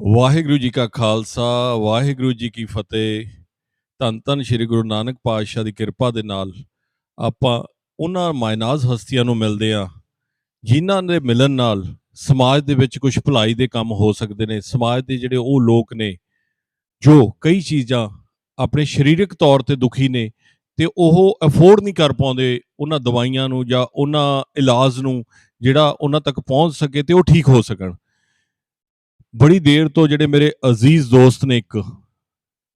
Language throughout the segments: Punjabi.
ਵਾਹਿਗੁਰੂ ਜੀ ਕਾ ਖਾਲਸਾ, ਵਾਹਿਗੁਰੂ ਜੀ ਕੀ ਫਤਿਹ। ਧੰਨ ਧੰਨ ਸ੍ਰੀ ਗੁਰੂ ਨਾਨਕ ਪਾਤਸ਼ਾਹ ਦੀ ਕਿਰਪਾ ਦੇ ਨਾਲ ਆਪਾਂ ਉਹਨਾਂ ਮਾਇਨਾਜ਼ ਹਸਤੀਆਂ ਨੂੰ ਮਿਲਦੇ ਆ ਜਿਨ੍ਹਾਂ ਦੇ ਮਿਲਣ ਨਾਲ ਸਮਾਜ ਦੇ ਵਿੱਚ ਕੁਝ ਭਲਾਈ ਦੇ ਕੰਮ ਹੋ ਸਕਦੇ ਨੇ। ਸਮਾਜ ਦੇ ਜਿਹੜੇ ਉਹ ਲੋਕ ਨੇ, ਜੋ ਕਈ ਚੀਜ਼ਾਂ ਆਪਣੇ ਸਰੀਰਕ ਤੌਰ ਤੇ ਦੁਖੀ ਨੇ ਤੇ ਉਹ ਅਫੋਰਡ ਨਹੀਂ ਕਰ ਪਾਉਂਦੇ ਉਹਨਾਂ ਦਵਾਈਆਂ ਨੂੰ ਜਾਂ ਉਹਨਾਂ ਇਲਾਜ ਨੂੰ ਜਿਹੜਾ ਉਹਨਾਂ ਤੱਕ ਪਹੁੰਚ ਸਕੇ ਤੇ ਉਹ ਠੀਕ ਹੋ ਸਕਣ। ਬੜੀ ਦੇਰ ਤੋਂ ਜਿਹੜੇ ਮੇਰੇ ਅਜ਼ੀਜ਼ ਦੋਸਤ ਨੇ ਇੱਕ,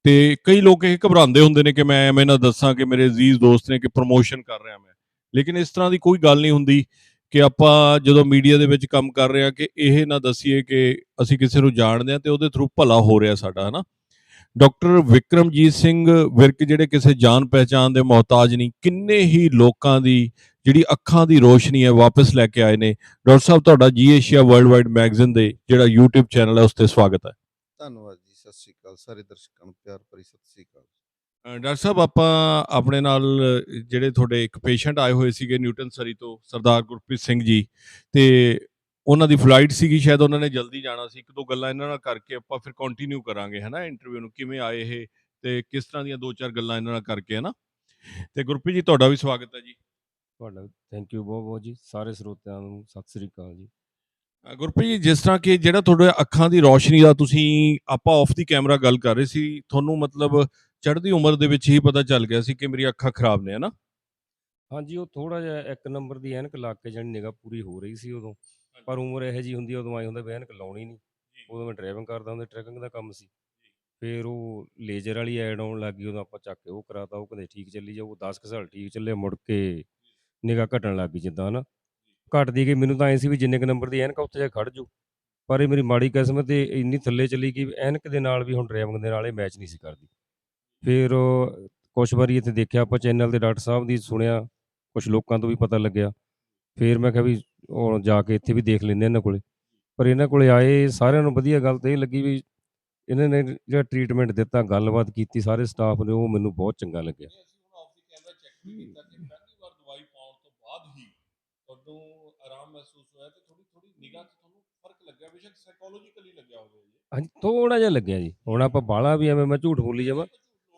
ਤੇ ਕਈ ਲੋਕ ਇਹ ਘਬਰਾਉਂਦੇ ਹੁੰਦੇ ਨੇ ਕਿ ਮੈਂ ਐਵੇਂ ਨਾ ਦੱਸਾਂ ਕਿ ਮੇਰੇ ਅਜ਼ੀਜ਼ ਦੋਸਤ ਨੇ ਕਿ ਪ੍ਰਮੋਸ਼ਨ ਕਰ ਰਿਹਾ ਮੈਂ। ਲੇਕਿਨ ਇਸ ਤਰ੍ਹਾਂ ਦੀ ਕੋਈ ਗੱਲ ਨਹੀਂ ਹੁੰਦੀ ਕਿ ਆਪਾਂ ਜਦੋਂ ਮੀਡੀਆ ਦੇ ਵਿੱਚ ਕੰਮ ਕਰ ਰਹੇ ਹਾਂ ਕਿ ਇਹ ਨਾ ਦਸੀਏ ਕਿ ਅਸੀਂ ਕਿਸੇ ਨੂੰ ਜਾਣਦੇ ਹਾਂ ਤੇ ਉਹਦੇ ਥਰੂ ਭਲਾ ਹੋ ਰਿਹਾ ਸਾਡਾ, ਹਨਾ? ਡਾਕਟਰ ਵਿਕਰਮਜੀਤ ਸਿੰਘ ਵਿਰਕ ਜਿਹੜੇ ਕਿਸੇ ਜਾਣ ਪਹਿਚਾਨ ਦੇ ਮੁਹਤਾਜ ਨਹੀਂ, ਕਿੰਨੇ ਹੀ ਲੋਕਾਂ ਦੀ ਜਿਹੜੀ ਅੱਖਾਂ ਦੀ ਰੋਸ਼ਨੀ ਹੈ ਵਾਪਸ ਲੈ ਕੇ ਆਏ ਨੇ। ਡਾਕਟਰ ਸਾਹਿਬ ਤੁਹਾਡਾ ਜੀ ਏਸ਼ੀਆ ਵਰਲਡ ਵਾਈਡ ਮੈਗਜ਼ੀਨ ਦੇ ਜਿਹੜਾ YouTube ਚੈਨਲ ਹੈ ਉਸ ਤੇ ਸਵਾਗਤ ਹੈ। ਧੰਨਵਾਦ ਜੀ ਸਤਿ ਸ੍ਰੀ ਅਕਾਲ ਸਾਰੇ ਦਰਸ਼ਕਾਂ ਨੂੰ ਪਿਆਰ ਭਰੀ ਸਤਿ ਸ੍ਰੀ ਅਕਾਲ। ਡਾਕਟਰ ਸਾਹਿਬ ਆਪਾਂ ਆਪਣੇ ਨਾਲ ਜਿਹੜੇ ਤੁਹਾਡੇ ਇੱਕ ਪੇਸ਼ੈਂਟ ਆਏ ਹੋਏ ਸੀਗੇ ਨਿਊਟਨ ਸਰੀ ਤੋਂ ਸਰਦਾਰ ਗੁਰਪ੍ਰੀਤ ਸਿੰਘ ਜੀ ਤੇ ਉਹਨਾਂ ਦੀ ਫਲਾਈਟ ਸੀਗੀ ਸ਼ਾਇਦ ਉਹਨਾਂ ਨੇ ਜਲਦੀ ਜਾਣਾ ਸੀ। ਇੱਕ ਦੋ ਗੱਲਾਂ ਇਹਨਾਂ ਨਾਲ ਕਰਕੇ ਆਪਾਂ ਫਿਰ ਕੰਟੀਨਿਊ ਕਰਾਂਗੇ ਹਨਾ ਇੰਟਰਵਿਊ ਨੂੰ ਕਿਵੇਂ ਆਏ ਇਹ ਤੇ ਕਿਸ ਤਰ੍ਹਾਂ ਦੀਆਂ ਦੋ ਚਾਰ ਗੱਲਾਂ ਇਹਨਾਂ ਨਾਲ ਕਰਕੇ ਹਨਾ। ਤੇ ਗੁਰਪ੍ਰੀਤ ਜੀ ਤੁਹਾਡਾ ਵੀ ਸਵਾਗਤ ਹੈ ਜੀ। ਤੁਹਾਡਾ ਥੈਂਕ ਯੂ ਬਹੁਤ ਬਹੁਤ ਜੀ ਸਾਰੇ ਸਰੋਤਿਆਂ ਨੂੰ ਸਤਿ ਸ੍ਰੀ ਅਕਾਲ ਜੀ। ਗੁਰਪ੍ਰੀਤ ਜੀ ਜਿਸ ਤਰ੍ਹਾਂ ਕਿ ਜਿਹੜਾ ਤੁਹਾਡੇ ਅੱਖਾਂ ਦੀ ਰੋਸ਼ਨੀ ਦਾ ਤੁਸੀਂ ਆਪਾਂ ਆਫ ਦੀ ਕੈਮਰਾ ਗੱਲ ਕਰ ਰਹੇ ਸੀ ਤੁਹਾਨੂੰ ਮਤਲਬ ਚੜ੍ਹਦੀ ਉਮਰ ਦੇ ਵਿੱਚ ਹੀ ਪਤਾ ਚੱਲ ਗਿਆ ਸੀ ਕਿ ਮੇਰੀ ਅੱਖਾਂ ਖਰਾਬ ਨੇ ਹਨਾ? ਹਾਂਜੀ ਉਹ ਥੋੜਾ ਜਿਹਾ ਇੱਕ ਨੰਬਰ ਦੀ ਐਨਕ ਲੱਗ ਕੇ ਜਾਨੀ ਨਿਗਾ ਪੂਰੀ ਹੋ ਰਹੀ ਸੀ ਉਦੋਂ। ਪਰ ਉਮਰ ਇਹੋ ਜੀ ਹੁੰਦੀ ਉਦੋਂ ਆਈ ਹੁੰਦਾ ਵੀ ਐਨਕ ਲਾਉਣੀ ਨਹੀਂ। ਉਦੋਂ ਮੈਂ ਡਰਾਈਵਿੰਗ ਕਰਦਾ ਹੁੰਦਾ ਟਰੈਕਿੰਗ ਦਾ ਕੰਮ ਸੀ। ਫਿਰ ਉਹ ਲੇਜ਼ਰ ਵਾਲੀ ਐਡ ਆਉਣ ਲੱਗ ਗਈ ਉਦੋਂ ਆਪਾਂ ਚੱਕ ਕੇ ਉਹ ਕਰਾਤਾ ਉਹ ਕਹਿੰਦੇ ਠੀਕ ਚੱਲੀ ਜਾਊ 10 ਸਾਲ ਠੀਕ ਚੱਲੇ ਮੁੜ ਕੇ ਨਿਗਾ ਘਟਣ ਲੱਗ ਗਈ ਜਿੱਦਾਂ ਨਾ ਘਟਦੀ ਗਈ, ਮੈਨੂੰ ਤਾਂ ਐ ਸੀ ਵੀ ਜਿੰਨੇ ਕ ਨੰਬਰ ਦੀ ਐਨਕ ਉੱਥੇ ਜਾ ਕੇ ਖੜ ਜੂ। ਪਰ ਇਹ ਮੇਰੀ ਮਾੜੀ ਕਿਸਮਤ ਤੇ ਇੰਨੀ ਥੱਲੇ ਚਲੀ ਗਈ ਵੀ ਐਨਕ ਦੇ ਨਾਲ ਵੀ ਹੁਣ ਡਰਾਈਵਿੰਗ ਦੇ ਨਾਲ ਇਹ ਮੈਚ ਨਹੀਂ ਸੀ ਕਰਦੀ। ਫਿਰ ਕੁਝ ਵਾਰੀ ਇੱਥੇ ਦੇਖਿਆ ਆਪਾਂ ਚੈਨਲ ਤੇ ਡਾਕਟਰ ਸਾਹਿਬ ਦੀ, ਸੁਣਿਆ ਕੁਝ ਲੋਕਾਂ ਤੋਂ ਵੀ ਪਤਾ ਲੱਗਿਆ। ਫਿਰ ਮੈਂ ਕਿਹਾ ਵੀ ਹੁਣ ਜਾ ਕੇ ਇੱਥੇ ਵੀ ਦੇਖ ਲੈਂਦੇ ਇਹਨਾਂ ਕੋਲੇ। ਪਰ ਇਹਨਾਂ ਕੋਲੇ ਆਏ, ਸਾਰਿਆਂ ਨੂੰ ਵਧੀਆ ਗੱਲ ਤਾਂ ਇਹ ਲੱਗੀ ਵੀ ਇਹਨਾਂ ਨੇ ਜਿਹੜਾ ਟ੍ਰੀਟਮੈਂਟ ਦਿੱਤਾ, ਗੱਲਬਾਤ ਕੀਤੀ, ਸਾਰੇ ਸਟਾਫ ਨੇ, ਉਹ ਮੈਨੂੰ ਬਹੁਤ ਚੰਗਾ ਲੱਗਿਆ ਅਸੀਂ ਹੁਣ ਆਫ ਦੀ ਕੈਮਰਾ ਚੈੱਕ ਵੀ ਕੀਤਾ ਕਿ ਪਹਿਲੀ ਵਾਰ ਦਵਾਈ ਪਾਉਣ ਤੋਂ ਬਾਅਦ ਹੀ ਤੁਹਾਨੂੰ ਆਰਾਮ ਮਹਿਸੂਸ ਹੋਇਆ ਤੇ ਥੋੜੀ ਥੋੜੀ ਨਿਗਾਹ 'ਚ ਤੁਹਾਨੂੰ ਫ਼ਰਕ ਲੱਗਿਆ? ਬੇਸ਼ੱਕ ਸਾਈਕੋਲੋਜੀਕਲੀ ਲੱਗਿਆ ਹੋਵੇ ਜੀ। ਹਾਂਜੀ ਥੋੜਾ ਜਿਹਾ ਲੱਗਿਆ ਜੀ। ਹੁਣ ਆਪਾਂ ਬਾਲਾ ਵੀ ਐਵੇਂ ਮੈਂ ਝੂਠ ਬੋਲੀ ਜਾਵਾਂ।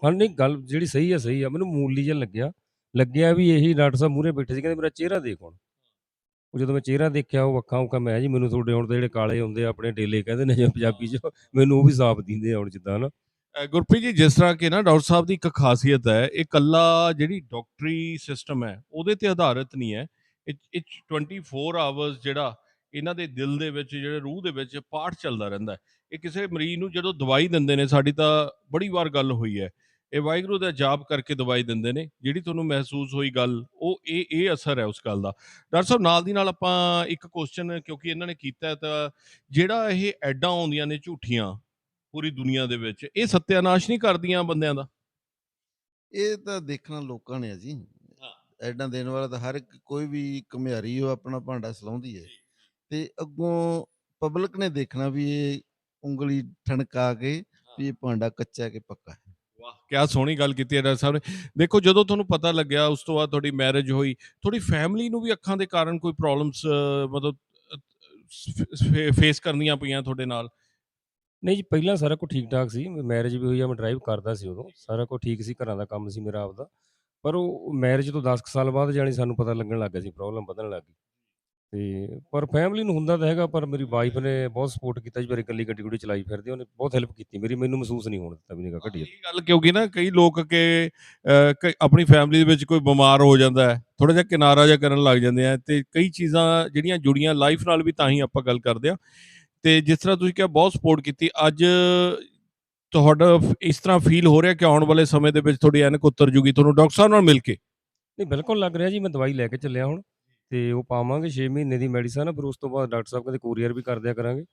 ਹਾਂ ਨਹੀਂ ਗੱਲ ਜਿਹੜੀ ਸਹੀ ਹੈ ਸਹੀ ਆ। ਮੈਨੂੰ ਮੂਲੀ ਜਿਹਾ ਲੱਗਿਆ। ਲੱਗਿਆ ਵੀ ਇਹੀ ਡਾਕਟਰ ਸਾਹਿਬ ਮੂਰੇ ਬੈਠੇ ਸੀ ਕਹਿੰਦੇ ਮੇਰਾ ਚਿਹਰਾ ਦੇਖ ਹੁਣ। ਉਹ ਜਦੋਂ ਮੈਂ ਚਿਹਰਾ ਦੇਖਿਆ ਉਹ ਅੱਖਾਂ ਉੱਕਾ ਮੈਂ ਜੀ ਮੈਨੂੰ ਤੁਹਾਡੇ ਹੁਣ ਤਾਂ ਜਿਹੜੇ ਕਾਲੇ ਹੁੰਦੇ ਆ ਆਪਣੇ ਡੇਲੇ ਕਹਿੰਦੇ ਨੇ ਜਿਵੇਂ ਪੰਜਾਬੀ ਚ ਮੈਨੂੰ ਉਹ ਵੀ ਸਾਫ਼ ਦਿੰਦੇ ਆ ਹੁਣ ਜਿੱਦਾਂ ਨਾ ਗੁਰਪ੍ਰੀਤ ਜੀ ਜਿਸ ਤਰ੍ਹਾਂ ਕਿ ਨਾ ਡਾਕਟਰ ਸਾਹਿਬ ਦੀ ਇੱਕ ਖਾਸੀਅਤ ਹੈ ਇਹ ਕੱਲਾ ਜਿਹੜੀ ਡਾਕਟਰੀ ਸਿਸਟਮ ਹੈ ਉਹਦੇ ਤੇ ਆਧਾਰਿਤ ਨਹੀਂ ਹੈ। ਇਹ ਇਹ 24 ਆਵਰਸ ਜਿਹੜਾ ਇਹਨਾਂ ਦੇ ਦਿਲ ਦੇ ਵਿੱਚ, ਜਿਹੜੇ ਰੂਹ ਦੇ ਵਿੱਚ ਪਾਠ ਚੱਲਦਾ ਰਹਿੰਦਾ ਹੈ। ਇਹ ਕਿਸੇ ਮਰੀਜ਼ ਨੂੰ ਜਦੋਂ ਦਵਾਈ ਦਿੰਦੇ ਨੇ, ਸਾਡੀ ਤਾਂ ਬੜੀ ਵਾਰ ਗੱਲ ਹੋਈ ਹੈ। ਇਹ ਵਾਹਿਗੁਰੂ ਦਾ ਜਾਪ ਕਰਕੇ ਦਵਾਈ ਦਿੰਦੇ ਨੇ, ਜਿਹੜੀ ਤੁਹਾਨੂੰ ਮਹਿਸੂਸ ਹੋਈ ਗੱਲ, ਉਹ ਇਹ ਇਹ ਅਸਰ ਹੈ ਉਸ ਗੱਲ ਦਾ। ਡਾਕਟਰ ਸਾਹਿਬ, ਨਾਲ ਦੀ ਨਾਲ ਆਪਾਂ ਇੱਕ ਕੁਐਸਚਨ ਕਿਉਂਕਿ ਇਹਨਾਂ ਨੇ ਕੀਤਾ ਤਾਂ ਜਿਹੜਾ ਇਹ ਐਡਾਂ ਆਉਂਦੀਆਂ ਨੇ ਝੂਠੀਆਂ ਪੂਰੀ ਦੁਨੀਆ ਦੇ ਵਿੱਚ, ਇਹ ਸਤਿਆਨਾਸ਼ ਨਹੀਂ ਕਰਦੀਆਂ ਬੰਦਿਆਂ ਦਾ? ਇਹ ਤਾਂ ਦੇਖਣਾ ਲੋਕਾਂ ਨੇ ਆ ਜੀ। ਐਡਾਂ ਦੇਣ ਵਾਲਾ ਤਾਂ ਹਰ ਇੱਕ ਕੋਈ ਵੀ ਘੁਮਿਆਰੀ ਉਹ ਆਪਣਾ ਭਾਂਡਾ ਸਲਾਉਂਦੀ ਹੈ ਤੇ ਅੱਗੋਂ ਪਬਲਿਕ ਨੇ ਦੇਖਣਾ ਵੀ ਇਹ ਉਂਗਲੀ ਠਣਕਾ ਕੇ ਵੀ ਇਹ ਭਾਂਡਾ ਕੱਚਾ ਹੈ ਕਿ ਪੱਕਾ ਹੈ। ਵਾਹ ਕੀ ਸੋਹਣੀ ਗੱਲ ਕੀਤੀ ਹੈ ਡਾਕਟਰ ਸਾਹਿਬ ਨੇ। ਦੇਖੋ ਜਦੋਂ ਤੁਹਾਨੂੰ ਪਤਾ ਲੱਗਿਆ ਉਸ ਤੋਂ ਬਾਅਦ ਤੁਹਾਡੀ ਮੈਰਿਜ ਹੋਈ ਤੁਹਾਡੀ ਫੈਮਿਲੀ ਨੂੰ ਵੀ ਅੱਖਾਂ ਦੇ ਕਾਰਨ ਕੋਈ ਪ੍ਰੋਬਲਮਸ ਮਤਲਬ ਫੇਸ ਕਰਨੀਆਂ ਪਈਆਂ ਤੁਹਾਡੇ ਨਾਲ? ਨਹੀਂ ਜੀ ਪਹਿਲਾਂ ਸਾਰਾ ਕੁਝ ਠੀਕ ਠਾਕ ਸੀ ਮੈਰਿਜ ਵੀ ਹੋਈ ਆ ਮੈਂ ਡਰਾਈਵ ਕਰਦਾ ਸੀ ਉਦੋਂ। ਸਾਰਾ ਕੁਝ ਠੀਕ ਸੀ ਘਰਾਂ ਦਾ ਕੰਮ ਸੀ ਮੇਰਾ ਆਪਦਾ। ਪਰ ਉਹ ਮੈਰਿਜ ਤੋਂ 10 ਕੁ ਸਾਲ ਬਾਅਦ ਜਾਣੀ ਸਾਨੂੰ ਪਤਾ ਲੱਗਣ ਲੱਗ ਗਿਆ ਸੀ ਪ੍ਰੋਬਲਮ ਵਧਣ ਲੱਗ ਗਈ। ਤੇ ਪਰ ਫੈਮਿਲੀ ਨੂੰ ਹੁੰਦਾ ਤਾਂ ਹੈਗਾ ਪਰ ਮੇਰੀ ਵਾਈਫ ਨੇ ਬਹੁਤ ਸਪੋਰਟ ਕੀਤਾ ਜੀ ਮੇਰੇ ਇਕੱਲੀ ਗੱਡੀ ਗੁੱਡੀ ਚਲਾਈ ਫਿਰਦੀ ਉਹਨੇ ਬਹੁਤ ਹੈਲਪ ਕੀਤੀ। ਮੇਰੀ ਮੈਨੂੰ ਮਹਿਸੂਸ ਨਹੀਂ ਹੋਣ ਦਿੱਤਾ ਵੀ ਨਿਕਾ ਘਟੀਆ। ਇਹ ਗੱਲ ਕਿਉਂਕਿ ਨਾ ਕਈ ਲੋਕ ਕਿ ਅਹ, ਕਈ- ਆਪਣੀ ਫੈਮਿਲੀ ਦੇ ਵਿੱਚ ਕੋਈ ਬਿਮਾਰ ਹੋ ਜਾਂਦਾ ਹੈ ਥੋੜਾ ਜਿਹਾ ਕਿਨਾਰਾ ਜਿਹਾ ਕਰਨ ਲੱਗ ਜਾਂਦੇ ਆ ਤੇ ਕਈ ਚੀਜ਼ਾਂ ਜਿਹੜੀਆਂ ਜੁੜੀਆਂ ਲਾਈਫ ਨਾਲ ਵੀ ਤਾਂ ਹੀ ਆਪਾਂ ਗੱਲ ਕਰਦੇ ਆ। ਤੇ ਜਿਸ ਤਰ੍ਹਾਂ ਤੁਸੀਂ ਕਿਹਾ ਬਹੁਤ ਸਪੋਰਟ ਕੀਤੀ ਅੱਜ ਤੁਹਾਡਾ ਇਸ ਤਰ੍ਹਾਂ ਫੀਲ ਹੋ ਰਿਹਾ ਕਿ ਆਉਣ ਵਾਲੇ ਸਮੇਂ ਦੇ ਵਿੱਚ ਤੁਹਾਡੀ ਐਨਕ ਉਤਰ ਜੂਗੀ ਤੁਹਾਨੂੰ ਡਾਕਟਰ ਸਾਹਿਬ ਨਾਲ ਮਿਲ ਕੇ? ਨਹੀਂ ਬਿਲਕੁਲ ਲੱਗ ਰਿਹਾ ਜੀ ਮੈਂ ਦਵਾਈ ਲੈ ਕੇ ਚੱਲਿਆ ਹੁਣ ਤੇ ਉਹ ਪਾਵਾਂਗੇ 6 ਮਹੀਨੇ ਦੀ ਮੈਡੀਸਨ ਆ ਫਿਰ ਉਸ ਤੋਂ ਬਾਅਦ ਡਾਕਟਰ ਸਾਹਿਬ ਕਹਿੰਦੇ ਕੋਰੀਅਰ ਵੀ ਕਰ ਦਿਆ ਕਰਾਂਗੇ।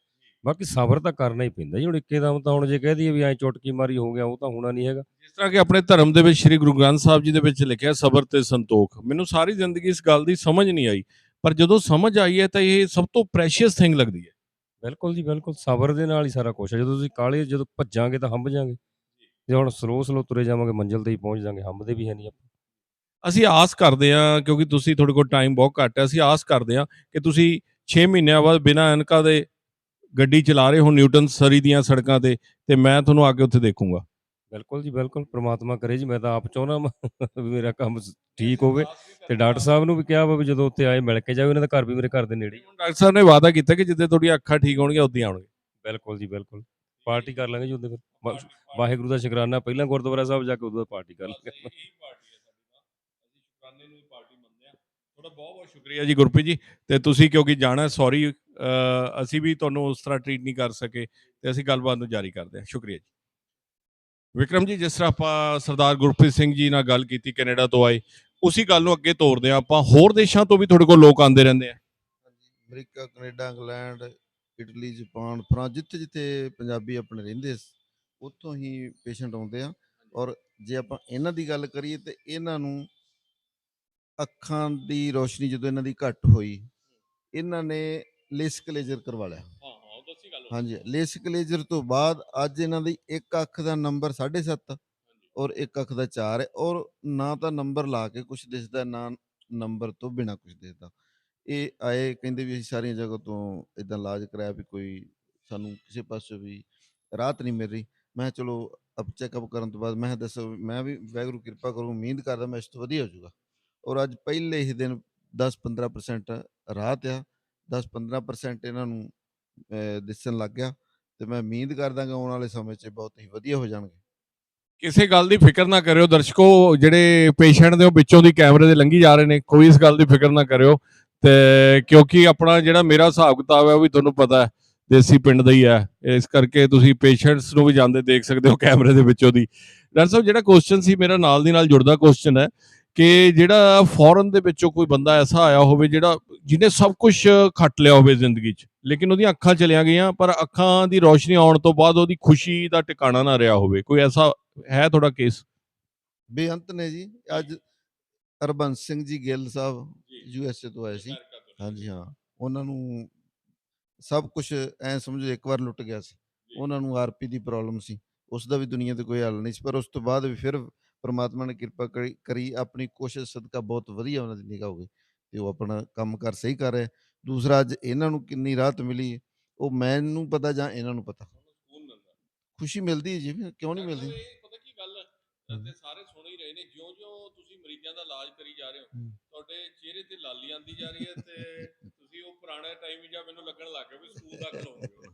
ਬਾਕੀ ਸਬਰ ਤਾਂ ਕਰਨਾ ਹੀ ਪੈਂਦਾ ਜੀ ਹੁਣ ਇੱਕੇ ਦਮ ਤਾਂ ਹੁਣ ਜੇ ਕਹਿ ਦਈਏ ਵੀ ਐ ਚੁਟਕੀ ਮਾਰੀ ਹੋ ਗਿਆ ਉਹ ਤਾਂ ਹੋਣਾ ਨਹੀਂ ਹੈਗਾ। ਜਿਸ ਤਰ੍ਹਾਂ ਕਿ ਆਪਣੇ ਧਰਮ ਦੇ ਵਿੱਚ ਸ੍ਰੀ ਗੁਰੂ ਗ੍ਰੰਥ ਸਾਹਿਬ ਜੀ ਦੇ ਵਿੱਚ ਲਿਖਿਆ ਸਬਰ ਤੇ ਸੰਤੋਖ। ਮੈਨੂੰ ਸਾਰੀ ਜ਼ਿੰਦਗੀ ਇਸ ਗੱਲ ਦੀ ਸਮਝ ਨਹੀਂ ਆਈ ਪਰ ਜਦੋਂ ਸਮਝ ਆਈ ਹੈ ਤਾਂ ਇਹ ਸਭ ਤੋਂ ਪ੍ਰੈਸ਼ੀਅਸ ਥਿੰਗ ਲੱਗਦੀ ਹੈ। ਬਿਲਕੁਲ ਜੀ, ਬਿਲਕੁਲ ਸਬਰ ਦੇ ਨਾਲ ਹੀ ਸਾਰਾ ਕੁਝ ਹੈ। ਜਦੋਂ ਤੁਸੀਂ ਕਾਲੇ ਜਦੋਂ ਭੱਜਾਂਗੇ ਤਾਂ ਹੰਭ ਜਾਾਂਗੇ। ਜੇ ਹੁਣ ਸਲੋ ਸਲੋ ਤੁਰੇ ਜਾਵਾਂਗੇ ਮੰਜ਼ਿਲ ਤੇ ਹੀ ਪਹੁੰਚ ਜਾਾਂਗੇ ਹੰਭਦੇ ਵੀ ਹੈ ਨਹੀਂ ਆਪਾਂ। ਅਸੀਂ ਆਸ ਕਰਦੇ ਹਾਂ, ਕਿਉਂਕਿ ਤੁਸੀਂ ਤੁਹਾਡੇ ਕੋਲ ਟਾਈਮ ਬਹੁਤ ਘੱਟ ਹੈ, ਅਸੀਂ ਆਸ ਕਰਦੇ ਹਾਂ ਕਿ ਤੁਸੀਂ 6 ਮਹੀਨਿਆਂ ਬਾਅਦ ਬਿਨਾਂ ਐਨਕਾ ਦੇ ਗੱਡੀ ਚਲਾ ਰਹੇ ਹੋ ਨਿਊਟਨ ਸਰੀ ਦੀਆਂ ਸੜਕਾਂ ਤੇ ਤੇ ਮੈਂ ਤੁਹਾਨੂੰ ਆ ਕੇ ਉੱਥੇ ਦੇਖੂੰਗਾ। ਬਿਲਕੁਲ ਜੀ ਬਿਲਕੁਲ ਪ੍ਰਮਾਤਮਾ ਕਰੇ ਜੀ ਮੈਂ ਤਾਂ ਆਪ ਚਾਹੁੰਦਾ ਵਾਂ ਵੀ ਮੇਰਾ ਕੰਮ ਸ- ਠੀਕ ਹੋਵੇ ਤੇ ਡਾਕਟਰ ਸਾਹਿਬ ਨੂੰ ਵੀ ਕਿਹਾ ਵਾ ਵੀ ਜਦੋਂ ਉੱਥੇ ਆਏ ਮਿਲ ਕੇ ਜਾਓ ਇਹਨਾਂ ਦਾ ਘਰ ਵੀ ਮੇਰੇ ਘਰ ਦੇ ਨੇੜੇ ਹੀ ਆ। ਡਾਕਟਰ ਸਾਹਿਬ ਨੇ ਵਾਅਦਾ ਕੀਤਾ ਕਿ ਜਿੱਦੇ ਤੁਹਾਡੀਆਂ ਅੱਖਾਂ ਠੀਕ ਹੋਣਗੀਆਂ ਉਦੋਂ ਹੀ ਆਉਣਗੇ ਬਿਲਕੁਲ ਜੀ ਬਿਲਕੁਲ। ਪਾਰਟੀ ਕਰ ਲਾਂਗੇ ਜੀ ਉਹਦੇ ਫਿਰ। ਵਾ- ਵਾਹਿਗੁਰੂ ਦਾ ਸ਼ੁਕਰਾਨਾ ਪਹਿਲਾਂ ਗੁਰਦੁਆਰਾ ਸਾਹਿਬ ਜਾ ਕੇ ਉਦੋਂ ਬਾਅਦ ਪਾਰਟੀ ਕਰ ਲਾਂਗੇ। ਤੁਹਾਡਾ ਬਹੁਤ ਬਹੁਤ ਸ਼ੁਕਰੀਆ ਜੀ ਗੁਰਪ੍ਰੀਤ ਜੀ। ਤੇ ਤੁਸੀਂ ਕਿਉਂਕਿ ਜਾਣਾ ਸੌਰੀ ਅਸੀਂ ਵੀ ਤੁਹਾਨੂੰ ਉਸ ਤਰ੍ਹਾਂ ਟ੍ਰੀਟ ਨਹੀਂ ਕਰ ਸਕੇ। ਤੇ ਅਸੀਂ ਗੱਲਬਾਤ ਨੂੰ ਜਾਰੀ ਕਰਦੇ ਹਾਂ। ਸ਼ੁਕਰੀਆ ਜੀ। ਵਿਕਰਮ ਜੀ ਜਿਸ ਤਰ੍ਹਾਂ ਆਪਾਂ ਸਰਦਾਰ ਗੁਰਪ੍ਰੀਤ ਸਿੰਘ ਜੀ ਨਾਲ ਗੱਲ ਕੀਤੀ ਕੈਨੇਡਾ ਤੋਂ ਆਏ ਉਸੇ ਗੱਲ ਨੂੰ ਅੱਗੇ ਤੋਰਦੇ ਹਾਂ ਆਪਾਂ ਹੋਰ ਦੇਸ਼ਾਂ ਤੋਂ ਵੀ ਤੁਹਾਡੇ ਕੋਲ ਲੋਕ ਆਉਂਦੇ ਰਹਿੰਦੇ ਆ। America Canada England Italy Japan France ਜਿੱਥੇ ਜਿੱਥੇ ਪੰਜਾਬੀ ਆਪਣੇ ਰਹਿੰਦੇ ਉੱਥੋਂ ਹੀ ਪੇਸ਼ੈਂਟ ਆਉਂਦੇ ਆ। ਔਰ ਜੇ ਆਪਾਂ ਇਹਨਾਂ ਦੀ ਗੱਲ ਕਰੀਏ ਤੇ ਇਹਨਾਂ ਨੂੰ ਅੱਖਾਂ ਦੀ ਰੋਸ਼ਨੀ ਜਦੋਂ ਇਹਨਾਂ ਦੀ ਘੱਟ ਹੋਈ ਇਹਨਾਂ ਨੇ ਲੇਸਕ ਲੇਜ਼ਰ ਕਰਵਾ ਲਿਆ। ਦੱਸੀ ਗੱਲ ਹਾਂਜੀ ਲੇਸਕ ਲੇਜ਼ਰ ਤੋਂ ਬਾਅਦ ਅੱਜ ਇਹਨਾਂ ਦੀ ਇੱਕ ਅੱਖ ਦਾ ਨੰਬਰ 7.5 ਔਰ ਇੱਕ ਅੱਖ ਦਾ 4 ਹੈ ਔਰ ਨਾ ਤਾਂ ਨੰਬਰ ਲਾ ਕੇ ਕੁਝ ਦਿਸਦਾ ਨਾ ਨੰਬਰ ਤੋਂ ਬਿਨਾ ਕੁਝ ਦਿਸਦਾ। ਇਹ ਆਏ ਕਹਿੰਦੇ ਵੀ ਅਸੀਂ ਸਾਰੀਆਂ ਜਗ੍ਹਾ ਤੋਂ ਇਦਾਂ ਇਲਾਜ ਕਰਾਇਆ ਵੀ ਕੋਈ ਸਾਨੂੰ ਕਿਸੇ ਪਾਸੋਂ ਵੀ ਰਾਹਤ ਨਹੀਂ ਮਿਲ ਰਹੀ। ਮੈਂ ਚਲੋ ਅਬ ਚੈੱਕਅਪ ਕਰਨ ਤੋਂ ਬਾਅਦ ਮੈਂ ਦੱਸੋ ਮੈਂ ਵੀ ਵਾਹਿਗੁਰੂ ਕਿਰਪਾ ਕਰੂ ਉਮੀਦ ਕਰਦਾ ਮੈਂ ਇਸ ਤੋਂ ਵਧੀਆ ਹੋ ਜਾਊਗਾ। ਔਰ ਅੱਜ ਪਹਿਲੇ ਹੀ ਦਿਨ 10-15% ਰਾਹਤ ਆ 10-15% ਇਹਨਾਂ ਨੂੰ ਦਿਸਣ ਲੱਗ ਗਿਆ ਤੇ ਮੈਂ ਉਮੀਦ ਕਰਦਾ ਕਿ ਆਉਣ ਵਾਲੇ ਸਮੇਂ 'ਚ ਬਹੁਤ ਹੀ ਵਧੀਆ ਹੋ ਜਾਣਗੇ। ਕਿਸੇ ਗੱਲ ਦੀ ਫਿਕਰ ਨਾ ਕਰਿਓ, ਦਰਸ਼ਕੋ, ਜਿਹੜੇ ਪੇਸ਼ੈਂਟ ਦੇ ਵਿੱਚੋਂ ਦੀ ਕੈਮਰੇ ਦੇ ਲੰਘੀ ਜਾ ਰਹੇ ਨੇ, ਕੋਈ ਇਸ ਗੱਲ ਦੀ ਫਿਕਰ ਨਾ ਕਰਿਓ ਤੇ ਕਿਉਂਕਿ ਆਪਣਾ ਜਿਹੜਾ ਮੇਰਾ ਹਿਸਾਬ ਕਿਤਾਬ ਹੈ ਉਹ ਵੀ ਤੁਹਾਨੂੰ ਪਤਾ ਹੈ, ਦੇਸੀ ਪਿੰਡ ਦਾ ਹੀ ਹੈ, ਇਸ ਕਰਕੇ ਤੁਸੀਂ ਪੇਸ਼ੈਂਟਸ ਨੂੰ ਵੀ ਜਾਂਦੇ ਦੇਖ ਸਕਦੇ ਹੋ ਕੈਮਰੇ ਦੇ ਵਿੱਚੋਂ ਦੀ। ਡਾਕਟਰ ਸਾਹਿਬ, ਜਿਹੜਾ ਕੁਐਸਚਨ ਸੀ ਮੇਰਾ ਨਾਲ ਦੀ ਨਾਲ ਜੁੜਦਾ ਕੁਐਸਚਨ ਹੈ ਕਿ ਜਿਹੜਾ ਫੋਰਨ ਦੇ ਵਿੱਚੋਂ ਕੋਈ ਬੰਦਾ ਐਸਾ ਆਇਆ ਹੋਵੇ ਜਿਹੜਾ ਜਿਹਨੇ ਸਭ ਕੁਝ ਖੱਟ ਲਿਆ ਹੋਵੇ ਜ਼ਿੰਦਗੀ 'ਚ ਲੇਕਿਨ ਉਹਦੀਆਂ ਅੱਖਾਂ ਚਲੀਆਂ ਗਈਆਂ ਪਰ ਅੱਖਾਂ ਦੀ ਰੋਸ਼ਨੀ ਆਉਣ ਤੋਂ ਬਾਅਦ ਉਹਦੀ ਖੁਸ਼ੀ ਦਾ ਟਿਕਾਣਾ ਨਾ ਰਿਹਾ ਹੋਵੇ। ਕੋਈ ਐਸਾ ਹੈ ਤੁਹਾਡਾ ਕੇਸ ਬੇਅੰਤ ਨੇ ਜੀ। ਅੱਜ Harbans Singh ji Gill Sahib U S A ਤੋਂ ਆਏ ਸੀ। ਹਾਂਜੀ ਹਾਂ। ਉਹਨਾਂ ਨੂੰ ਸਭ ਕੁਝ ਐ ਸਮਝੋ ਇੱਕ ਵਾਰ ਲੁੱਟ ਗਿਆ ਸੀ। ਉਹਨਾਂ ਨੂੰ ਆਰਪੀ ਦੀ ਪ੍ਰੋਬਲਮ ਸੀ। ਉਸ ਦਾ ਵੀ ਦੁਨੀਆ ਤੇ ਕੋਈ ਹੱਲ ਨਹੀਂ ਸੀ ਪਰ ਉਸ ਤੋਂ ਬਾਅਦ ਵੀ ਫਿਰ ਪ੍ਰਮਾਤਮਾ ਨੇ ਕਿਰਪਾ ਕਰੀ ਆਪਣੀ ਕੋਸ਼ਿਸ਼ ਸਦਕਾ ਬਹੁਤ ਵਧੀਆ ਉਹਨਾਂ ਦੀ ਨਿਗਾਹ ਹੋ ਗਈ ਤੇ ਉਹ ਆਪਣਾ ਕੰਮ ਕਰ ਸਹੀ ਕਰ ਰਹੇ। ਦੂਸਰਾ ਅੱਜ ਇਹਨਾਂ ਨੂੰ ਕਿੰਨੀ ਰਾਹਤ ਮਿਲੀ ਉਹ ਮੈਨੂੰ ਪਤਾ ਜਾਂ ਇਹਨਾਂ ਨੂੰ ਪਤਾ? ਖੁਸ਼ੀ ਮਿਲਦੀ ਹੈ ਜੀ ਕਿਉਂ ਨਹੀਂ ਮਿਲਦੀ? ਪਤਾ ਕੀ ਗੱਲ ਹੈ ਹਮ। ਤੇ ਸਾਰੇ ਸੁਣ ਹੀ ਰਹੇ ਨੇ ਜਿਉਂ-ਜਿਉਂ ਤੁਸੀਂ ਮਰੀਜ਼ਾਂ ਦਾ ਇਲਾਜ ਕਰੀ ਜਾ ਰਹੇ ਹੋ ਹਮ। ਤੁਹਾਡੇ ਚਿਹਰੇ ਤੇ ਲਾਲੀ ਆਂਦੀ ਜਾ ਰਹੀ ਹੈ ਤੇ ਤੁਸੀਂ ਉਹ ਪੁਰਾਣਾ ਟਾਈਮ ਹੀ ਜਾਂ ਮੈਨੂੰ ਲੱਗਣ ਲੱਗ ਗਿਆ ਵੀ ਸਕੂਲ ਦਾ ਖਲੋਗੇ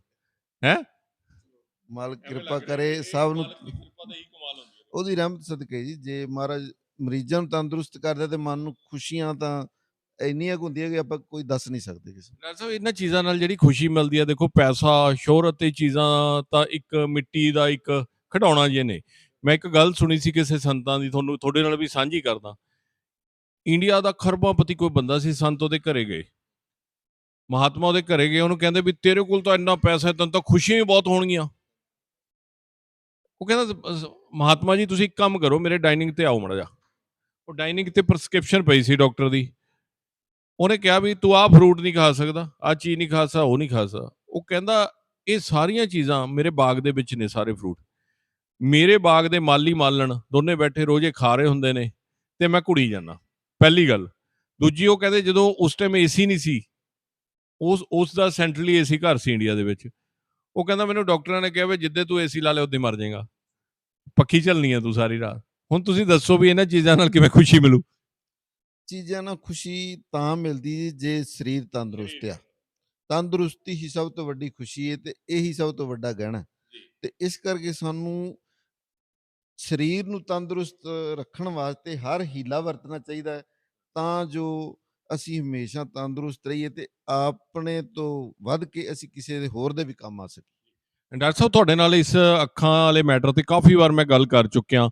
ਹੈ ਮਾਲਕ ਕਿਰਪਾ ਕਰੇ ਸਭ ਨੂੰ ਕਿਰਪਾ ਦਾ ਹੀ ਕਮਾਲ ਹੁੰਦੀ ਹੈ ਉਹਦੀ ਰਹਿਮਤ ਸਦਕੇ ਜੀ, ਜੇ ਮਹਾਰਾਜ ਮਰੀਜ਼ਾਂ ਨੂੰ ਤੰਦਰੁਸਤ ਕਰਦਾ ਤੇ ਮਨ ਨੂੰ ਖੁਸ਼ੀਆਂ ਤਾਂ ਇੰਨੀਆਂ ਹੁੰਦੀਆਂ ਕਿ ਆਪਾਂ ਕੋਈ ਦੱਸ ਨਹੀਂ ਸਕਦੇ ਕਿਸੇ ਡਾਕਟਰ ਸਾਹਿਬ, ਇਹਨਾਂ ਚੀਜ਼ਾਂ ਨਾਲ ਜਿਹੜੀ ਖੁਸ਼ੀ ਮਿਲਦੀ ਹੈ ਦੇਖੋ ਪੈਸਾ, ਸ਼ੋਹਰਤ ਤੇ ਚੀਜ਼ਾਂ ਤਾਂ ਇੱਕ ਮਿੱਟੀ ਦਾ ਇੱਕ ਖਿਡੌਣਾ ਜੇ ਨੇ। ਮੈਂ ਇੱਕ ਗੱਲ ਸੁਣੀ ਸੀ ਕਿਸੇ ਸੰਤਾਂ ਦੀ, ਤੁਹਾਨੂੰ ਤੁਹਾਡੇ ਨਾਲ ਵੀ ਸਾਂਝੀ ਕਰਦਾ। ਇੰਡੀਆ ਦਾ ਖਰਬਾਪਤੀ ਕੋਈ ਬੰਦਾ ਸੀ ਸੰਤ ਉਹਦੇ ਘਰੇ ਗਏ। ਮਹਾਤਮਾ ਉਹਦੇ ਘਰੇ ਗਏ, ਉਹਨੂੰ ਕਹਿੰਦੇ ਵੀ ਤੇਰੇ ਕੋਲ ਤਾਂ ਇੰਨਾ ਪੈਸਾ ਹੈ, ਤੈਨੂੰ ਤਾਂ ਖੁਸ਼ੀਆਂ ਵੀ ਬਹੁਤ ਹੋਣਗੀਆਂ। ਉਹ ਕਹਿੰਦਾ ਮਹਾਤਮਾ ਜੀ, ਤੁਸੀਂ ਇੱਕ ਕੰਮ ਕਰੋ, ਮੇਰੇ ਡਾਈਨਿੰਗ ਤੇ ਆਓ ਮੜਾ ਜਾ ਉਹ ਡਾਈਨਿੰਗ ਤੇ ਪ੍ਰਸਕ੍ਰਿਪਸ਼ਨ ਪਈ ਸੀ ਡਾਕਟਰ ਦੀ। ਉਹਨੇ ਕਿਹਾ ਵੀ ਤੂੰ ਆਹ ਫਰੂਟ ਨਹੀਂ ਖਾ ਸਕਦਾ, ਆਹ ਚੀਜ਼ ਨਹੀਂ ਖਾ ਸਕਦਾ, ਉਹ ਨਹੀਂ ਖਾ ਸਕਦਾ। ਉਹ ਕਹਿੰਦਾ, ਇਹ ਸਾਰੀਆਂ ਚੀਜ਼ਾਂ ਮੇਰੇ ਬਾਗ ਦੇ ਵਿੱਚ ਨੇ ਸਾਰੇ ਫਰੂਟ ਮੇਰੇ ਬਾਗ ਦੇ ਮਾਲੀ ਮਾਲਣ ਦੋਨੇ ਬੈਠੇ ਰੋਜ਼ੇ ਖਾ ਰਹੇ ਹੁੰਦੇ ਨੇ ਤੇ ਮੈਂ ਕੁੜੀ ਜਾਂਦਾ। ਪਹਿਲੀ ਗੱਲ। ਦੂਜੀ, ਉਹ ਕਹਿੰਦੇ ਜਦੋਂ ਉਸ ਟਾਈਮ ਏਸੀ ਨਹੀਂ ਸੀ, ਉਸ ਉਸ ਦਾ ਸੈਂਟਰਲੀ ਏਸੀ ਘਰ ਸੀ ਇੰਡੀਆ ਦੇ ਵਿੱਚ। ਉਹ ਕਹਿੰਦਾ ਮੈਨੂੰ ਡਾਕਟਰਾਂ ਨੇ ਕਿਹਾ ਵੀ ਜਿੱਦੇ ਤੂੰ ਏਸੀ ਲਾ ਲਿਆ, ਉਦੋਂ ਮਰ ਜਾਏਗਾ। ਪੱਖੀ ਚੱਲਣੀ ਹੈ ਤੂੰ ਸਾਰੀ ਰਾਤ। ਹੁਣ ਤੁਸੀਂ ਦੱਸੋ ਵੀ ਇਹਨਾਂ ਚੀਜ਼ਾਂ ਨਾਲ ਕਿਵੇਂ ਖੁਸ਼ੀ ਮਿਲੂ? ਚੀਜ਼ਾਂ ਨਾਲ ਖੁਸ਼ੀ ਤਾਂ ਮਿਲਦੀ ਜੀ ਸਰੀਰ ਤੰਦਰੁਸਤ ਆ। ਤੰਦਰੁਸਤੀ ਹੀ ਸਭ ਤੋਂ ਵੱਡੀ ਖੁਸ਼ੀ ਹੈ ਤੇ ਇਹੀ ਸਭ ਤੋਂ ਵੱਡਾ ਗਹਿਣਾ। ਤੇ ਇਸ ਕਰਕੇ ਸਾਨੂੰ ਸਰੀਰ ਨੂੰ ਤੰਦਰੁਸਤ ਰੱਖਣ ਵਾਸਤੇ ਹਰ ਹੀਲਾ ਵਰਤਣਾ ਚਾਹੀਦਾ ਤਾਂ ਜੋ ਅਸੀਂ ਹਮੇਸ਼ਾ ਤੰਦਰੁਸਤ ਰਹੀਏ ਤੇ ਆਪਣੇ ਤੋਂ ਵੱਧ ਕੇ ਅਸੀਂ ਕਿਸੇ ਦੇ ਹੋਰ ਦੇ ਵੀ ਕੰਮ ਆ ਸਕੀਏ। ਡਾਕਟਰ ਸਾਹਿਬ ਤੁਹਾਡੇ ਨਾਲ ਇਸ ਅੱਖਾਂ ਵਾਲੇ ਮੈਟਰ ਤੇ ਕਾਫੀ ਵਾਰ ਮੈਂ ਗੱਲ ਕਰ ਚੁੱਕਿਆ।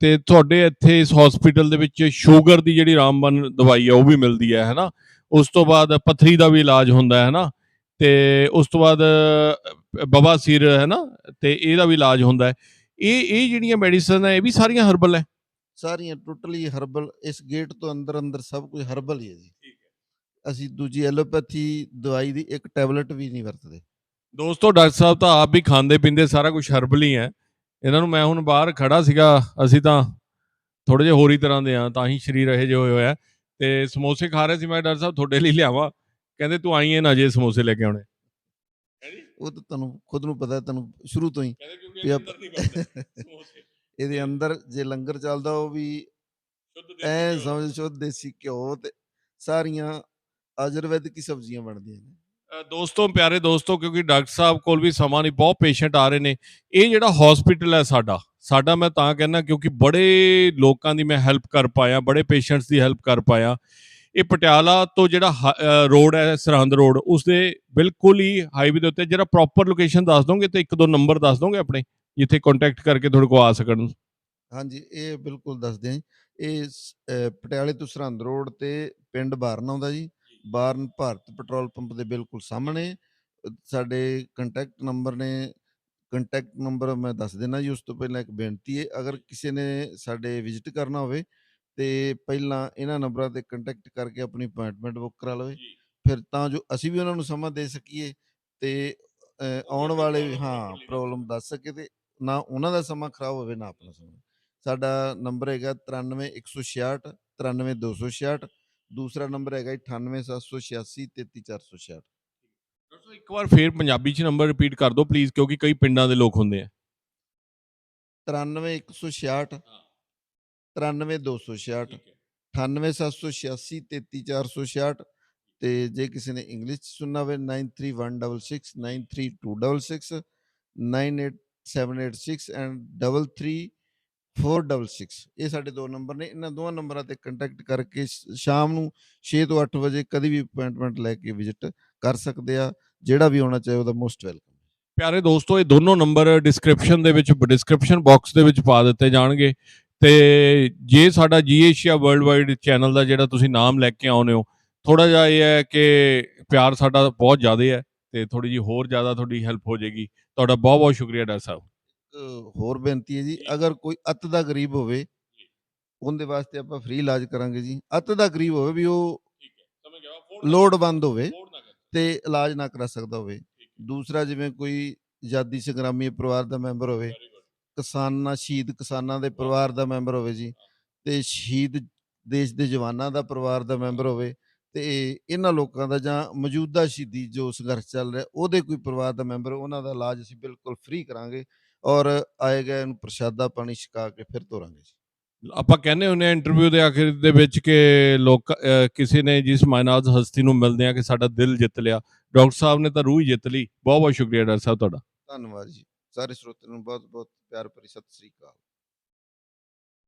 ਤੇ ਤੁਹਾਡੇ ਇੱਥੇ ਇਸ ਹਸਪੀਟਲ ਦੇ ਵਿੱਚ ਸ਼ੂਗਰ ਦੀ ਜਿਹੜੀ ਰਾਮਬਨ ਦਵਾਈ ਹੈ ਉਹ ਵੀ ਮਿਲਦੀ ਹੈ ਹੈਨਾ? ਉਸ ਤੋਂ ਬਾਅਦ ਪਥਰੀ ਦਾ ਵੀ ਇਲਾਜ ਹੁੰਦਾ ਹੈ ਹੈਨਾ? ਤੇ ਉਸ ਤੋਂ ਬਾਅਦ ਬਵਾਸੀਰ ਹੈ ਨਾ ਤੇ ਇਹਦਾ ਵੀ ਇਲਾਜ ਹੁੰਦਾ ਹੈ। ਇਹ ਇਹ ਜਿਹੜੀਆਂ ਮੈਡੀਸਨ ਹੈ ਇਹ ਵੀ ਸਾਰੀਆਂ ਹਰਬਲ ਹੈ? ਸਾਰੀਆਂ ਟੋਟਲੀ ਹਰਬਲ ਇਸ ਗੇਟ ਤੋਂ ਅੰਦਰ ਅੰਦਰ ਸਭ ਕੁਝ ਹਰਬਲ ਹੀ ਹੈ ਜੀ। ਅਸੀਂ ਦੂਜੀ ਐਲੋਪੈਥੀ ਦਵਾਈ ਦੀ ਇੱਕ ਟੈਬਲੇਟ ਵੀ ਨਹੀਂ ਵਰਤਦੇ। ਦੋਸਤੋ ਡਾਕਟਰ ਸਾਹਿਬ ਤਾਂ ਆਪ ਵੀ ਖਾਂਦੇ ਪੀਂਦੇ ਸਾਰਾ ਕੁਝ ਹਰਬਲ ਹੀ ਹੈ। ਇਹਨਾਂ ਨੂੰ ਮੈਂ ਹੁਣ ਬਾਹਰ ਖੜਾ ਸੀਗਾ ਅਸੀਂ ਤਾਂ ਥੋੜੇ ਜਿਹੇ ਹੋਰ ਹੀ ਤਰ੍ਹਾਂ ਦੇ ਆ ਤਾਂ ਹੀ ਸਰੀਰ ਇਹ ਜਿਹੇ ਹੋਇਆ ਤੇ ਸਮੋਸੇ ਖਾ ਰਹੇ ਸੀ ਮੈਂ ਡਾਕਟਰ ਸਾਹਿਬ ਤੁਹਾਡੇ ਲਈ ਲਿਆਵਾਂ। ਕਹਿੰਦੇ ਤੂੰ ਆਈਏ ਨਾ ਜੇ ਸਮੋਸੇ ਲੈ ਕੇ ਆਉਣੇ। ਉਹ ਤਾਂ ਤੁਹਾਨੂੰ ਖੁਦ ਨੂੰ ਪਤਾ ਤੁਹਾਨੂੰ ਸ਼ੁਰੂ ਤੋਂ ਹੀ ਇਹਦੇ ਅੰਦਰ ਜੇ ਲੰਗਰ ਚੱਲਦਾ ਉਹ ਵੀ ਐ। ਸਮਝ ਸ਼ੁੱਧ ਦੇਸੀ ਘਿਓ ਤੇ ਸਾਰੀਆਂ ਆਯੁਰਵੈਦਿਕ ਸਬਜ਼ੀਆਂ ਬਣਦੀਆਂ ਨੇ। ਦੋਸਤੋ, ਪਿਆਰੇ ਦੋਸਤੋ, ਕਿਉਂਕਿ ਡਾਕਟਰ ਸਾਹਿਬ ਕੋਲ ਵੀ ਸਮਾਂ ਨਹੀਂ, ਬਹੁਤ ਪੇਸ਼ੈਂਟ ਆ ਰਹੇ ਨੇ। ਇਹ ਜਿਹੜਾ ਹਸਪੀਟਲ ਹੈ ਸਾਡਾ ਸਾਡਾ ਮੈਂ ਤਾਂ ਕਹਿੰਦਾ ਕਿਉਂਕਿ ਬੜੇ ਲੋਕਾਂ ਦੀ ਮੈਂ ਹੈਲਪ ਕਰ ਪਾਇਆ, ਬੜੇ ਪੇਸ਼ੈਂਟਸ ਦੀ ਹੈਲਪ ਕਰ ਪਾਇਆ। ਇਹ ਪਟਿਆਲਾ ਤੋਂ ਜਿਹੜਾ ਰੋਡ ਹੈ, ਸਰਹੰਦ ਰੋਡ ਉਸ ਦੇ ਬਿਲਕੁਲ ਹੀ ਹਾਈਵੇ ਦੇ ਉੱਤੇ, ਜਿਹੜਾ ਪ੍ਰੋਪਰ ਲੋਕੇਸ਼ਨ ਦੱਸ ਦੋਗੇ ਤੇ ਇੱਕ ਦੋ ਨੰਬਰ ਦੱਸ ਦੋਗੇ ਆਪਣੇ, ਜਿੱਥੇ ਕੰਟੈਕਟ ਕਰਕੇ ਤੁਹਾਡੇ ਕੋਲ ਆ ਸਕਣ? ਹਾਂਜੀ, ਇਹ ਬਿਲਕੁਲ ਦੱਸਦੇ ਹਾਂ ਜੀ। ਇਹ ਪਟਿਆਲੇ ਤੋਂ ਸਰਹੰਦ ਰੋਡ ਤੇ ਪਿੰਡ ਬਾਰਨ ਆਉਂਦਾ ਜੀ। ਬਾਰਨ ਭਾਰਤ ਪੈਟਰੋਲ ਪੰਪ ਦੇ ਬਿਲਕੁਲ ਸਾਹਮਣੇ ਸਾਡੇ ਕੰਟੈਕਟ ਨੰਬਰ ਨੇ ਕੰਟੈਕਟ ਨੰਬਰ ਮੈਂ ਦੱਸ ਦੇਣਾ ਜੀ ਉਸ ਤੋਂ ਪਹਿਲਾਂ ਇੱਕ ਬੇਨਤੀ ਹੈ ਅਗਰ ਕਿਸੇ ਨੇ ਸਾਡੇ ਵਿਜ਼ਿਟ ਕਰਨਾ ਹੋਵੇ ਤੇ ਪਹਿਲਾਂ ਇਹਨਾਂ ਨੰਬਰਾਂ ਤੇ ਕੰਟੈਕਟ ਕਰਕੇ ਆਪਣੀ ਅਪਾਇੰਟਮੈਂਟ ਬੁੱਕ ਕਰਾ ਲਵੇ। ਫਿਰ ਤਾਂ ਜੋ ਅਸੀਂ ਵੀ ਉਹਨਾਂ ਨੂੰ ਸਮਾਂ ਦੇ ਸਕੀਏ ਤੇ ਆਉਣ ਵਾਲੇ ਹਾਂ ਪ੍ਰੋਬਲਮ ਦੱਸ ਸਕੇ ਤੇ ਨਾ ਉਹਨਾਂ ਦਾ ਸਮਾਂ ਖਰਾਬ ਹੋਵੇ ਨਾ ਆਪਣਾ ਸਮਾਂ ਸਾਡਾ ਨੰਬਰ ਹੈਗਾ 93166 93266 ਦੂਸਰਾ ਨੰਬਰ ਹੈਗਾ 98786 33466 ਡਾਕਟਰ ਸਾਹਿਬ ਇੱਕ ਵਾਰ ਫੇਰ ਪੰਜਾਬੀ ਚ ਨੰਬਰ ਰਿਪੀਟ ਕਰ ਦਿਓ ਪਲੀਜ਼ ਕਿਉਂਕਿ ਕਈ ਪਿੰਡਾਂ ਦੇ ਲੋਕ ਹੁੰਦੇ ਆ 93166 93266 98786 33466 ਤੇ ਜੇ ਕਿਸੇ ਨੇ ਇੰਗਲਿਸ਼ ਚ ਸੁਣਨਾ ਹੋਵੇ 9316 93266 98786 ਐਂਡ 33466 ਇਹ ਸਾਡੇ ਦੋ ਨੰਬਰ ਨੇ। ਇਹਨਾਂ ਦੋਵਾਂ ਨੰਬਰਾਂ ਤੇ ਕੰਟੈਕਟ ਕਰਕੇ ਸ਼ਾਮ ਨੂੰ 6 ਤੋਂ 8 ਵਜੇ ਕਦੀ ਵੀ ਅਪਾਇੰਟਮੈਂਟ ਲੈ ਕੇ ਵਿਜ਼ਿਟ ਕਰ ਸਕਦੇ ਆ। ਜਿਹੜਾ ਵੀ ਆਉਣਾ ਚਾਹੇ ਉਹਦਾ ਮੋਸਟ ਵੈਲਕਮ ਪਿਆਰੇ ਦੋਸਤੋ, ਇਹ ਦੋਨੋਂ ਨੰਬਰ ਡਿਸਕ੍ਰਿਪਸ਼ਨ ਦੇ ਵਿੱਚ ਡਿਸਕ੍ਰਿਪਸ਼ਨ ਬਾਕਸ ਦੇ ਵਿੱਚ ਪਾ ਦਿੱਤੇ ਜਾਣਗੇ। ਤੇ ਜੇ ਸਾਡਾ ਜੀ ਏਸ਼ੀਆ ਵਰਲਡ ਵਾਈਡ ਚੈਨਲ ਦਾ ਜਿਹੜਾ ਤੁਸੀਂ ਨਾਮ ਲੈ ਕੇ ਆਉਨੇ ਹੋ ਥੋੜਾ ਜਿਹਾ ਇਹ ਹੈ ਕਿ ਪਿਆਰ ਸਾਡਾ ਬਹੁਤ ਜ਼ਿਆਦਾ ਹੈ ਤੇ ਥੋੜੀ ਜੀ ਹੋਰ ਜ਼ਿਆਦਾ ਤੁਹਾਡੀ ਹੈਲਪ ਹੋ ਜਾਏਗੀ। ਤੁਹਾਡਾ ਬਹੁਤ ਬਹੁਤ ਸ਼ੁਕਰੀਆ ਡਾਕਟਰ ਸਾਹਿਬ। ਹੋਰ ਬੇਨਤੀ ਹੈ ਜੀ। ਅਗਰ ਕੋਈ ਅਤ ਦਾ ਗਰੀਬ ਹੋਵੇ ਉਹਦੇ ਵਾਸਤੇ ਆਪਾਂ ਫ੍ਰੀ ਇਲਾਜ ਕਰਾਂਗੇ ਜੀ। ਅਤ ਦਾ ਗਰੀਬ ਹੋਵੇ ਵੀ ਉਹ ਲੋੜਵੰਦ ਹੋਵੇ ਤੇ ਇਲਾਜ ਨਾ ਕਰਾ ਸਕਦਾ ਹੋਵੇ। ਦੂਸਰਾ ਜਿਵੇਂ ਕੋਈ ਆਜ਼ਾਦੀ ਸੰਗਰਾਮੀ ਪਰਿਵਾਰ ਦਾ ਮੈਂਬਰ ਹੋਵੇ ਕਿਸਾਨਾਂ ਸ਼ਹੀਦ ਕਿਸਾਨਾਂ ਦੇ ਪਰਿਵਾਰ ਦਾ ਮੈਂਬਰ ਹੋਵੇ ਜੀ ਤੇ ਸ਼ਹੀਦ ਦੇਸ਼ ਦੇ ਜਵਾਨਾਂ ਦਾ ਪਰਿਵਾਰ ਦਾ ਮੈਂਬਰ ਹੋਵੇ ਤੇ ਇਹਨਾਂ ਲੋਕਾਂ ਦਾ ਜਾਂ ਮੌਜੂਦਾ ਸ਼ਹੀਦੀ ਜੋ ਸੰਘਰਸ਼ ਚੱਲ ਰਿਹਾ ਉਹਦੇ ਕੋਈ ਪਰਿਵਾਰ ਦਾ ਮੈਂਬਰ ਉਹਨਾਂ ਦਾ ਇਲਾਜ ਅਸੀਂ ਬਿਲਕੁਲ ਫ੍ਰੀ ਕਰਾਂਗੇ। ਔਰ ਆਏ ਗਏ ਨੂੰ ਪ੍ਰਸ਼ਾਦਾ ਪਾਣੀ ਛਕਾ ਕੇ ਫਿਰ ਤੋਰਾਂਗੇ ਜੀ। ਆਪਾਂ ਕਹਿੰਦੇ ਹੁੰਦੇ ਆ ਇੰਟਰਵਿਊ ਦੇ ਆਖਿਰ ਦੇ ਵਿੱਚ ਕਿ ਲੋਕ ਕਿਸੇ ਨੇ ਜਿਸ ਮਾਇਨਾਜ਼ ਹਸਤੀ ਨੂੰ ਮਿਲਦੇ ਆ ਕਿ ਸਾਡਾ ਦਿਲ ਜਿੱਤ ਲਿਆ। ਡਾਕਟਰ ਸਾਹਿਬ ਨੇ ਤਾਂ ਰੂਹ ਹੀ ਜਿੱਤ ਲਈ। ਬਹੁਤ ਬਹੁਤ ਸ਼ੁਕਰੀਆ ਡਾਕਟਰ ਸਾਹਿਬ ਤੁਹਾਡਾ। ਧੰਨਵਾਦ ਜੀ। ਸਾਰੇ ਸਰੋਤਿਆਂ ਨੂੰ ਬਹੁਤ ਬਹੁਤ ਪਿਆਰ ਭਰੀ ਸਤਿ ਸ੍ਰੀ ਅਕਾਲ।